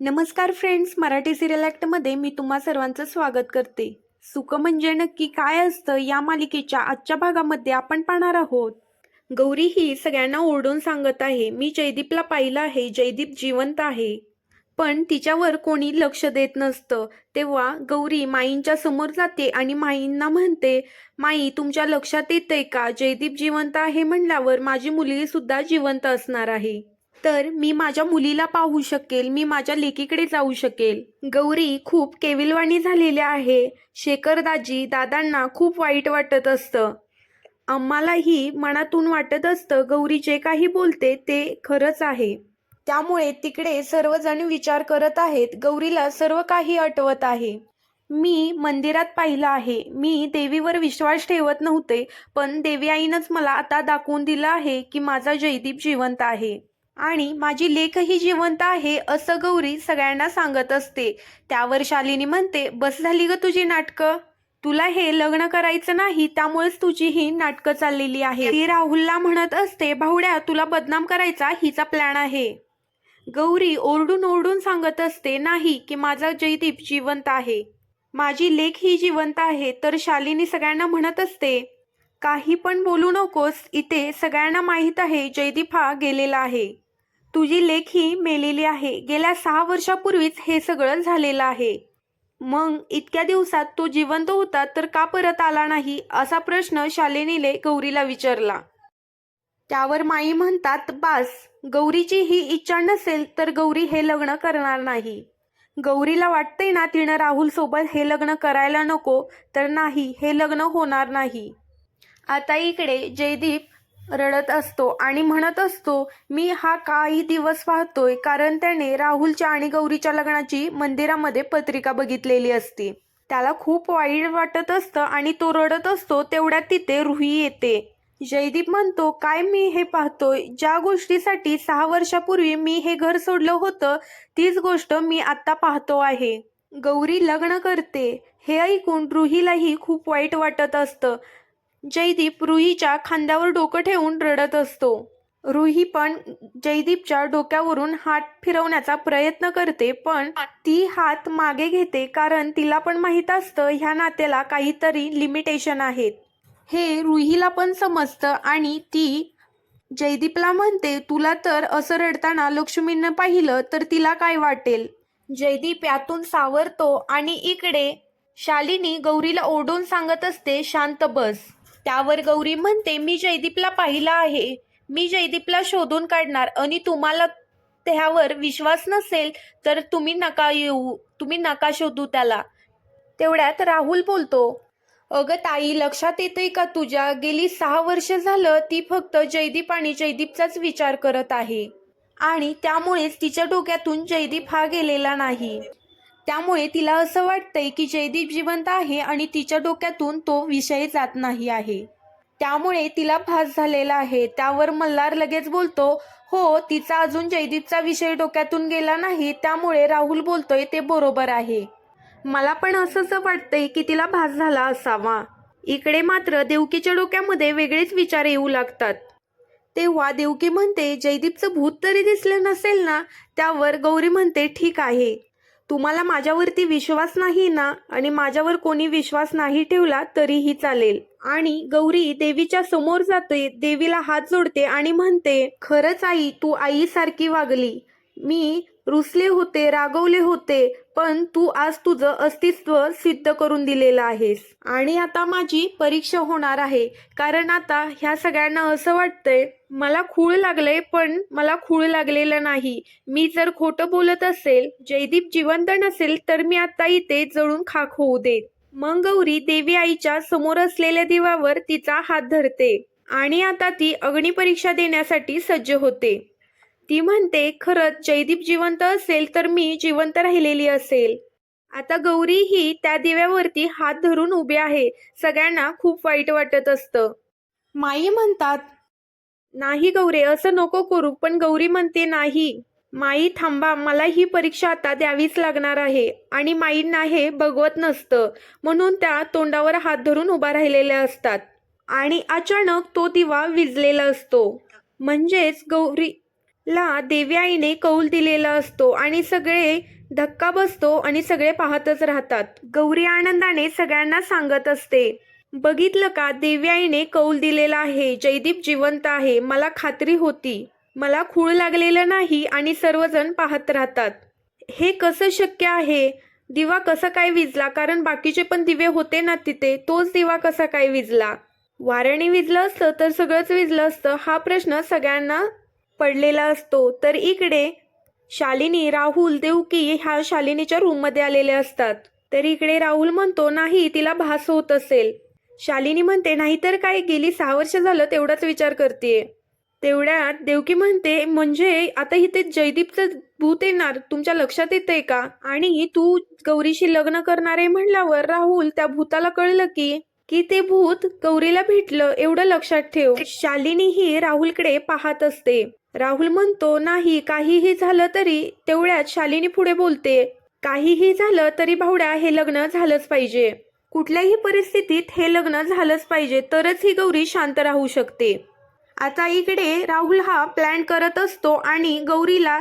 नमस्कार friends Marathi serial ॲक्टमध्ये मी तुम्हा सर्वांचं स्वागत करते. सुख म्हणजे नक्की काय असतं या मालिकेच्या आजच्या भागामध्ये आपण पाहणार आहोत. गौरी ही सगळ्यांना ओरडून सांगत आहे मी जयदीपला पाहिलं आहे जयदीप जिवंत आहे. पण तिच्यावर कोणी लक्ष देत नसतं. तेव्हा गौरी माईंच्या समोर जाते आणि माईंना म्हणते माई तुमच्या लक्षात येते का? जयदीप जिवंत आहे म्हणल्यावर माझी मुलगी सुद्धा जिवंत असणार आहे. तर मी माझ्या मुलीला पाहू शकेल मी माझ्या लेकीकडे जाऊ शकेल. गौरी खूप केविलवाणी झालेली आहे. शेखरदाजी दादांना खूप वाईट वाटत असतं. आम्हालाही मनातून वाटत असतं गौरी जे काही बोलते ते खरंच आहे. त्यामुळे तिकडे सर्वजण विचार करत आहेत गौरीला सर्व काही आठवत आहे. मी मंदिरात पाहिलं आहे. मी देवीवर विश्वास ठेवत नव्हते पण देवी आईनंच मला आता दाखवून दिलं आहे की माझा जयदीप जिवंत आहे. आणि माझी लेखही जिवंत आहे असं गौरी सगळ्यांना सांगत असते. त्यावर शालिनी म्हणते बस झाली ग तुझी नाटकं. तुला हे लग्न करायचं नाही त्यामुळेच तुझी ही नाटकं चाललेली आहे ती राहुलला म्हणत असते भावड्या तुला बदनाम करायचा हिचा प्लॅन आहे. गौरी ओरडून ओरडून सांगत असते नाही की माझा जयदीप जिवंत आहे. माझी लेख ही जिवंत आहे. तर शालिनी सगळ्यांना म्हणत असते काही पण बोलू नकोस इथे सगळ्यांना माहीत आहे जयदीप हा गेलेला आहे. तुझी लेख ही मेलेली आहे. गेल्या सहा वर्षापूर्वीच हे सगळं झालेलं आहे. मग इतक्या दिवसात तो जिवंत होता तर का परत आला नाही असा प्रश्न शालिनीने गौरीला विचारला. त्यावर माई म्हणतात बास गौरीची ही इच्छा नसेल तर गौरी हे लग्न करणार नाही. गौरीला वाटतंय ना तिनं राहुल सोबत हे लग्न करायला नको तर नाही हे लग्न होणार नाही. आता इकडे जयदीप रडत असतो आणि म्हणत असतो मी हा काही दिवस पाहतोय कारण त्याने राहुलच्या आणि गौरीच्या लग्नाची मंदिरामध्ये पत्रिका बघितलेली असती. त्याला खूप वाईट वाटत असतं आणि तो रडत असतो तेवढ्यात तिथे रुही येते. जयदीप म्हणतो काय मी हे पाहतोय? ज्या गोष्टीसाठी सहा वर्षापूर्वी मी हे घर सोडलं होतं तीच गोष्ट मी आत्ता पाहतो आहे. गौरी लग्न करते. हे ऐकून रुहीलाही खूप वाईट वाटत असतं. जयदीप रुहीच्या खांद्यावर डोकं ठेवून रडत असतो. रुही पण जयदीपच्या डोक्यावरून हात फिरवण्याचा प्रयत्न करते पण ती हात मागे घेते कारण तिला पण माहीत असतं ह्या नात्याला काहीतरी लिमिटेशन आहेत. हे रुहीला पण समजतं आणि ती जयदीपला म्हणते तुला तर असं रडताना लक्ष्मीनं पाहिलं तर तिला काय वाटेल? जयदीप यातून सावरतो आणि इकडे शालिनी गौरीला ओढून सांगत असते शांत बस. त्यावर गौरी म्हणते मी जयदीपला पाहिला आहे. मी जयदीपला शोधून काढणार आणि तुम्हाला त्यावर विश्वास नसेल तर तुम्ही नका येऊ. तुम्ही नका शोधू त्याला. तेवढ्यात राहुल बोलतो अगं ताई लक्षात येतंय का तुझ्या? गेली सहा वर्ष झालं ती फक्त जयदीप आणि जयदीपचाच विचार करत आहे आणि त्यामुळेच तिच्या डोक्यातून जयदीप हा गेलेला नाही. त्यामुळे तिला असं वाटतंय की जयदीप जिवंत आहे आणि तिच्या डोक्यातून तो विषय जात नाही आहे. त्यामुळे तिला भास झालेला आहे. त्यावर मल्हार लगेच बोलतो हो तिचा अजून जयदीपचा विषय डोक्यातून गेला नाही त्यामुळे राहुल बोलतोय ते बरोबर आहे. मला पण असंच वाटतंय की तिला भास झाला असावा. इकडे मात्र देवकीच्या डोक्यामध्ये वेगळेच विचार येऊ लागतात. तेव्हा देवकी म्हणते जयदीपचं भूत तरी दिसलं नसेल ना? त्यावर गौरी म्हणते ठीक आहे. तुम्हाला माझ्यावरती विश्वास नाही ना आणि माझ्यावर कोणी विश्वास नाही ठेवला तरीही चालेल. आणि गौरी देवीच्या समोर जाते देवीला हात जोडते आणि म्हणते खरंच आई तू आईसारखी वागली. मी रुसले होते रागवले होते पण तू आज तुझं अस्तित्व सिद्ध करून दिलेलं आहेस. आणि आता माझी परीक्षा होणार आहे. कारण आता ह्या सगळ्यांना असं वाटतंय मला खूळ लागलंय पण मला खूळ लागलेलं नाही. मी जर खोटं बोलत असेल जयदीप जिवंत नसेल तर मी आता इथे जळून खाक होऊ दे मग गौरी देवी आईच्या समोर असलेल्या दिवावर तिचा हात धरते आणि आता ती अग्निपरीक्षा देण्यासाठी सज्ज होते. ती म्हणते खरंच जयदीप जिवंत असेल तर मी जिवंत राहिलेली असेल. आता गौरी ही त्या दिव्यावरती हात धरून उभी आहे. सगळ्यांना खूप वाईट वाटत असतं. माई म्हणतात नाही गौरी असं नको करू पण गौरी म्हणते नाही माई थांबा मला ही परीक्षा आता द्यावीच लागणार आहे आणि माईंना हे बघवत नसतं म्हणून त्या तोंडावर हात धरून उभा राहिलेल्या असतात आणि अचानक तो दिवा विजलेला असतो. म्हणजेच गौरीला देवी आईने कौल दिलेला असतो आणि सगळे धक्का बसतो आणि सगळे पाहतच राहतात. गौरी आनंदाने सगळ्यांना सांगत असते बघितलं का? दिव्याईने कौल दिलेला आहे. जयदीप जिवंत आहे. मला खात्री होती. मला खूळ लागलेलं नाही आणि सर्वजण पाहत राहतात. हे कसं शक्य आहे? दिवा कसा काय विजला? कारण बाकीचे पण दिवे होते ना तिथे. तोच दिवा कसा काय विजला? वाऱ्याने विजलं असतं तर सगळंच विजलं असतं. हा प्रश्न सगळ्यांना पडलेला असतो. तर इकडे शालिनी राहुल देवकी ह्या शालिनीच्या रूममध्ये आलेले असतात. तर इकडे राहुल म्हणतो नाही तिला भास होत असेल. शालिनी म्हणते नाहीतर काय? गेली सहा वर्ष झालं तेवढाच विचार करते. तेवढ्यात देवकी म्हणते म्हणजे आता इथे जयदीपचं भूत येणार तुमच्या लक्षात येतंय का? आणि तू गौरीशी लग्न करणार आहे म्हणल्यावर राहुल त्या भूताला कळलं की की ते भूत गौरीला भेटलं एवढं लक्षात ठेव. शालिनी ही राहुलकडे पाहत असते. राहुल म्हणतो नाही काहीही झालं तरी तेवढ्यात शालिनी पुढे बोलते काहीही झालं तरी भावड्या हे लग्न झालंच पाहिजे. कुठल्याही परिस्थितीत हे लग्न झालंच पाहिजे तरच ही गौरी शांत राहू शकते. आता इकडे राहुल हा प्लॅन करत असतो आणि गौरीला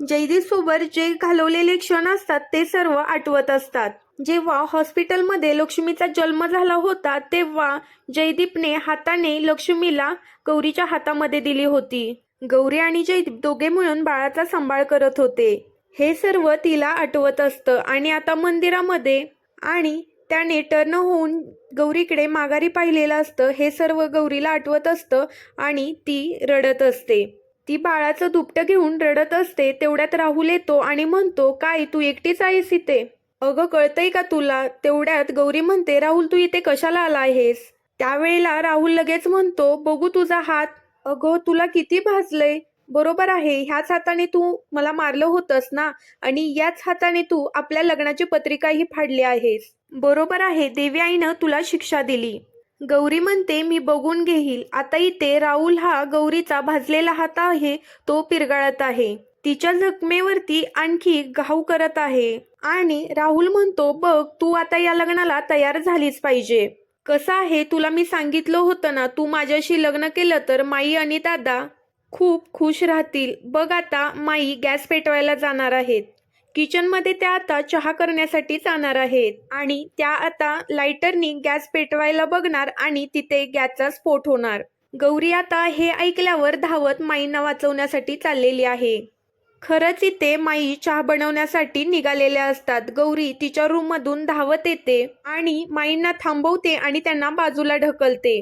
जयदीप सोबत जे घालवलेले क्षण असतात ते सर्व आठवत असतात. जेव्हा हॉस्पिटलमध्ये लक्ष्मीचा जन्म झाला होता तेव्हा जयदीपने हाताने लक्ष्मीला गौरीच्या हातामध्ये दिली होती. गौरी आणि जयदीप दोघे मिळून बाळाचा सांभाळ करत होते. हे सर्व तिला आठवत असतं आणि आता मंदिरामध्ये आणि त्याने टर्न होऊन गौरीकडे माघारी पाहिलेलं असतं. हे सर्व गौरीला आठवत असतं आणि ती रडत असते. ती बाळाचं दुपटं घेऊन रडत असते. तेवढ्यात राहुल येतो आणि म्हणतो काय तू एकटीच आहेस इथे? अगं कळतंय का तुला? तेवढ्यात गौरी म्हणते राहुल तू इथे कशाला आला आहेस? त्यावेळेला राहुल लगेच म्हणतो बघू तुझा हात. अगं तुला किती भाजलंय? बरोबर आहे. ह्याच हाताने तू मला मारलं होतंस ना? आणि याच हाताने तू आपल्या लग्नाची पत्रिकाही फाडली आहेस. बरोबर आहे. देवी आईनं तुला शिक्षा दिली. गौरी म्हणते मी बघून घेईल. आता इथे राहुल हा गौरीचा भाजलेला हात आहे. तो पिरगाळत आहे. तिच्या जखमेवरती आणखी घाव करत आहे. आणि राहुल म्हणतो बघ तू आता या लग्नाला तयार झालीच पाहिजे. कसं आहे? तुला मी सांगितलं होतं ना तू माझ्याशी लग्न केलं तर माई आणि दादा खूप खुश राहतील. बघ आता माई गॅस पेटवायला जाणार आहेत. किचनमध्ये त्या आता चहा करण्यासाठी जाणार आहेत. आणि त्या आता लायटरनी गॅस पेटवायला बघणार आणि तिथे गॅसचा स्फोट होणार. गौरी आता हे ऐकल्यावर धावत माईंना वाचवण्यासाठी चाललेली आहे. खरंच इथे माई चहा बनवण्यासाठी निघालेल्या असतात. गौरी तिच्या रूममधून धावत येते आणि माईंना थांबवते आणि त्यांना बाजूला ढकलते.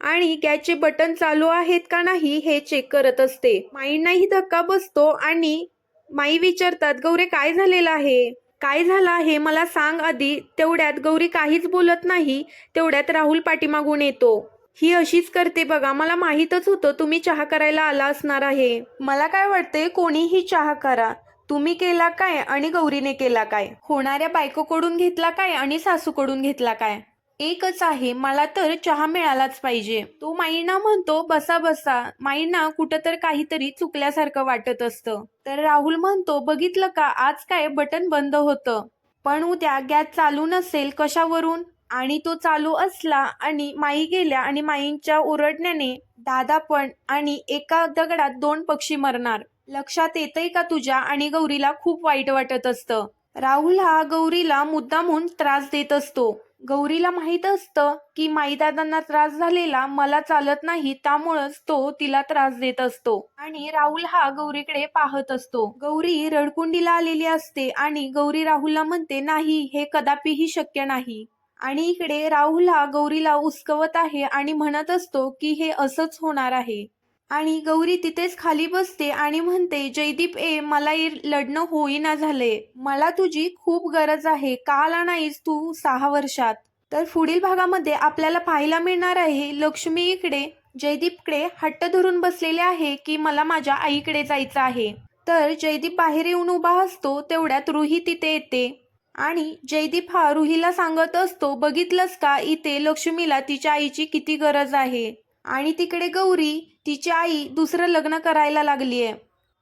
आणि गॅसचे बटन चालू आहेत का नाही हे चेक करत असते. माईंनाही धक्का बसतो आणि माई विचारतात गौरे काय झालेलं आहे? काय झालं हे मला सांग आधी. तेवढ्यात गौरी काहीच बोलत नाही तेवढ्यात राहुल पाठीमागून येतो. ही अशीच करते बघा मला माहीतच होतं तुम्ही चहा करायला आला असणार आहे. मला काय वाटते कोणीही चहा करा. तुम्ही केला काय आणि गौरीने केला काय? होणाऱ्या बायकोकडून घेतला काय आणि सासूकडून घेतला काय? एकच आहे मला तर चहा मिळालाच पाहिजे. तो माईना म्हणतो बसा बसा. माईना कुठं तर काहीतरी चुकल्यासारखं वाटत असतं. तर राहुल म्हणतो बघितलं का आज काय बटन बंद होतं? पण उद्या गॅस चालू नसेल कशावरून? आणि तो चालू असला आणि माई गेल्या आणि माईंच्या ओरडण्याने दादा पण आणि एका दगडात दोन पक्षी मरणार. लक्षात येतंय का तुझ्या? आणि गौरीला खूप वाईट वाटत असतं. राहुल हा गौरीला मुद्दामून त्रास देत असतो. गौरीला माहीत असतं की माईदादांना त्रास झालेला मला चालत नाही त्यामुळंच तो तिला त्रास देत असतो. आणि राहुल हा गौरीकडे पाहत असतो. गौरी रडकुंडीला आलेली असते आणि गौरी राहुलला म्हणते नाही हे कदापिही शक्य नाही. आणि इकडे राहुल हा गौरीला उसकवत आहे आणि म्हणत असतो की हे असंच होणार आहे. आणि गौरी तिथेच खाली बसते आणि म्हणते जयदीप ए मला लढणं होईना झाले मला तुझी खूप गरज आहे. का आला नाहीस तू सहा वर्षात? तर पुढील भागामध्ये आपल्याला पाहायला मिळणार आहे लक्ष्मी इकडे जयदीपकडे हट्ट धरून बसलेले आहे की मला माझ्या आईकडे जायचं आहे. तर जयदीप बाहेर येऊन उभा असतो तेवढ्यात रुही तिथे येते. आणि जयदीप हा रुहीला सांगत असतो बघितलंस का इथे लक्ष्मीला तिच्या आईची किती गरज आहे? आणि तिकडे गौरी तिची आई दुसरं लग्न करायला लागली आहे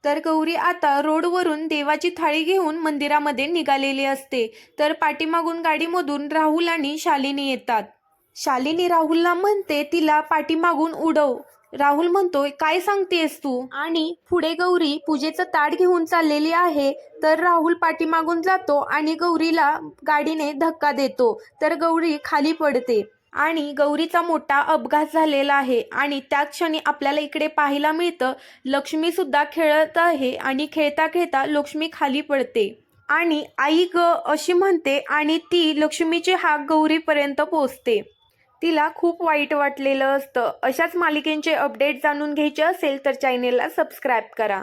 तर गौरी आता रोडवरून देवाची थाळी घेऊन मंदिरामध्ये निघालेली असते. तर पाठीमागून गाडीमधून राहुल आणि शालिनी येतात. शालिनी राहुलला म्हणते तिला पाठीमागून उडव. राहुल म्हणतोय काय सांगतेस तू? आणि पुढे गौरी पूजेचं ताट घेऊन चाललेली आहे. तर राहुल पाठीमागून जातो आणि गौरीला गाडीने धक्का देतो. तर गौरी खाली पडते. आणि गौरीचा मोठा अपघात झालेला आहे आणि त्या क्षणी आपल्याला इकडे पाहायला मिळतं लक्ष्मी सुद्धा खेळत आहे आणि खेळता खेळता लक्ष्मी खाली पडते. आणि आई ग अशी म्हणते आणि ती लक्ष्मीची हाक गौरीपर्यंत पोचते तिला खूप वाईट वाटलेलं असतं. अशाच मालिकेंचे अपडेट जाणून घ्यायचे असेल तर चॅनेलला सबस्क्राईब करा.